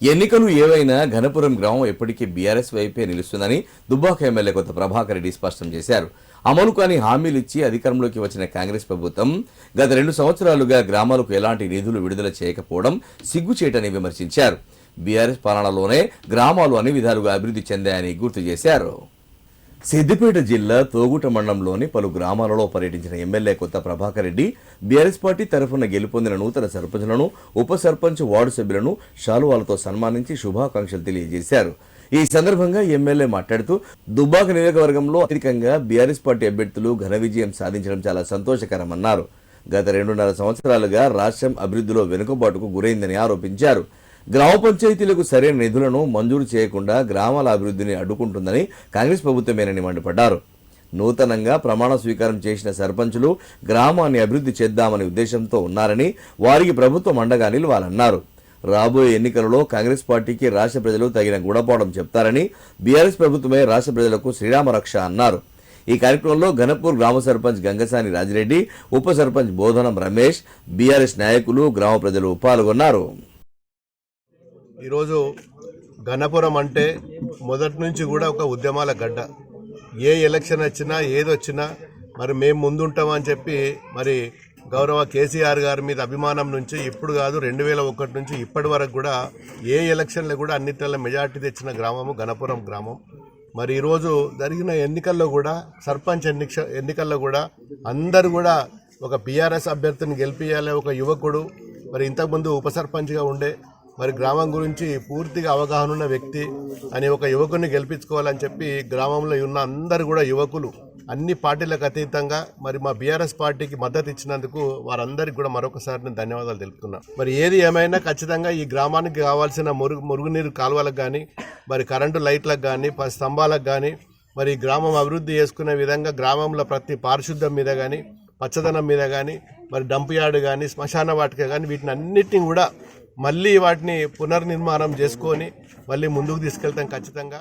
ఎన్నికలు ఏవైనా ఘనపురం గ్రామం ఎప్పటికీ బీఆర్ఎస్ వైపే నిలుస్తుందని దుబ్బాక ఎమ్మెల్యే కొత్త ప్రభాకర్ రెడ్డి స్పష్టం చేశారు. అమలు కాని హామీలు ఇచ్చి అధికారంలోకి వచ్చిన కాంగ్రెస్ ప్రభుత్వం గత రెండు సంవత్సరాలుగా గ్రామాలకు ఎలాంటి నిధులు విడుదల చేయకపోవడం సిగ్గుచేటని విమర్శించారు. బీఆర్ఎస్ పాలనలోనే గ్రామాలు అన్ని విధాలుగా అభివృద్ధి చెందాయని గుర్తు చేశారు. సిద్దిపేట జిల్లా తోగుట మండలంలోని పలు గ్రామాలలో పర్యటించిన ఎమ్మెల్యే కొత్త ప్రభాకర్ రెడ్డి బీఆర్ఎస్ పార్టీ తరఫున గెలుపొందిన నూతన సర్పంచులను ఉప సర్పంచ్ వార్డు సభ్యులను శాలువాలతో సన్మానించి శుభాకాంక్షలు తెలియజేశారు. ఈ సందర్భంగా ఎమ్మెల్యే మాట్లాడుతూ దుబ్బాక నియోజకవర్గంలో అత్యధికంగా బీఆర్ఎస్ పార్టీ అభ్యర్థులు ఘన విజయం సాధించడం చాలా సంతోషకరమన్నారు. గత రెండున్నర సంవత్సరాలుగా రాష్ట్రం అభివృద్ధిలో వెనుకబాటుకు గురైందని ఆరోపించారు. గ్రామ పంచాయతీలకు సరైన నిధులను మంజూరు చేయకుండా గ్రామాల అభివృద్ధిని అడ్డుకుంటుందని కాంగ్రెస్ ప్రభుత్వమేనని మండిపడ్డారు నూతనంగా ప్రమాణ స్వీకారం చేసిన సర్పంచులు గ్రామాన్ని అభివృద్ధి చేద్దామనే ఉద్దేశంతో ఉన్నారని వారికి ప్రభుత్వం అండగా నిలవాలన్నారు. రాబోయే ఎన్నికలలో కాంగ్రెస్ పార్టీకి రాష్ట్ర ప్రజలు తగిన గుణపాఠం చెప్తారని బీఆర్ఎస్ ప్రభుత్వమే రాష్ట్ర ప్రజలకు శ్రీరామరక్ష అన్నారు. ఈ కార్యక్రమంలో ఘనపూర్ గ్రామ సర్పంచ్ గంగసాని రాజిరెడ్డి ఉప సర్పంచ్ బోధనం రమేష్ బీఆర్ఎస్ నాయకులు గ్రామ ప్రజలు పాల్గొన్నారు. ఈరోజు ఘనపురం అంటే మొదటి నుంచి కూడా ఒక ఉద్యమాల గడ్డ. ఏ ఎలక్షన్ వచ్చినా ఏదొచ్చినా మరి మేము ముందుంటామని చెప్పి మరి గౌరవ కేసీఆర్ గారి మీద అభిమానం నుంచి ఇప్పుడు కాదు రెండు వేల ఒకటి నుంచి ఇప్పటి వరకు కూడా ఏ ఎలక్షన్లో కూడా అన్నిటిలో మెజార్టీ తెచ్చిన గ్రామము గణపురం గ్రామం. మరి ఈరోజు జరిగిన ఎన్నికల్లో కూడా సర్పంచ్ ఎన్నిక ఎన్నికల్లో కూడా అందరూ కూడా ఒక బీఆర్ఎస్ అభ్యర్థిని గెలిపించాలి ఒక యువకుడు. మరి ఇంతకుముందు ఉప సర్పంచ్గా ఉండే మరి గ్రామం గురించి పూర్తిగా అవగాహన ఉన్న వ్యక్తి అని ఒక యువకుని గెలిపించుకోవాలని చెప్పి గ్రామంలో ఉన్న అందరు కూడా యువకులు అన్ని పార్టీలకు అతీతంగా మరి మా బీఆర్ఎస్ పార్టీకి మద్దతు ఇచ్చినందుకు వారందరికీ కూడా మరొకసారి నేను ధన్యవాదాలు తెలుపుతున్నా. మరి ఏది ఏమైనా ఖచ్చితంగా ఈ గ్రామానికి కావాల్సిన మురుగు మురుగునీరు కాలువలకు కానీ మరి కరెంటు లైట్లకు కానీ పది స్తంభాలకు కానీ మరి ఈ గ్రామం అభివృద్ధి చేసుకునే విధంగా గ్రామంలో ప్రతి పారిశుద్ధ్యం మీద కానీ పచ్చదనం మీద కానీ మరి డంప్ యార్డ్ కానీ శ్మశాన వాటిక కానీ వీటిని అన్నిటిని కూడా మళ్ళీ వాటిని పునర్నిర్మాణం చేసుకొని మళ్ళీ ముందుకు తీసుకెళ్తాం ఖచ్చితంగా.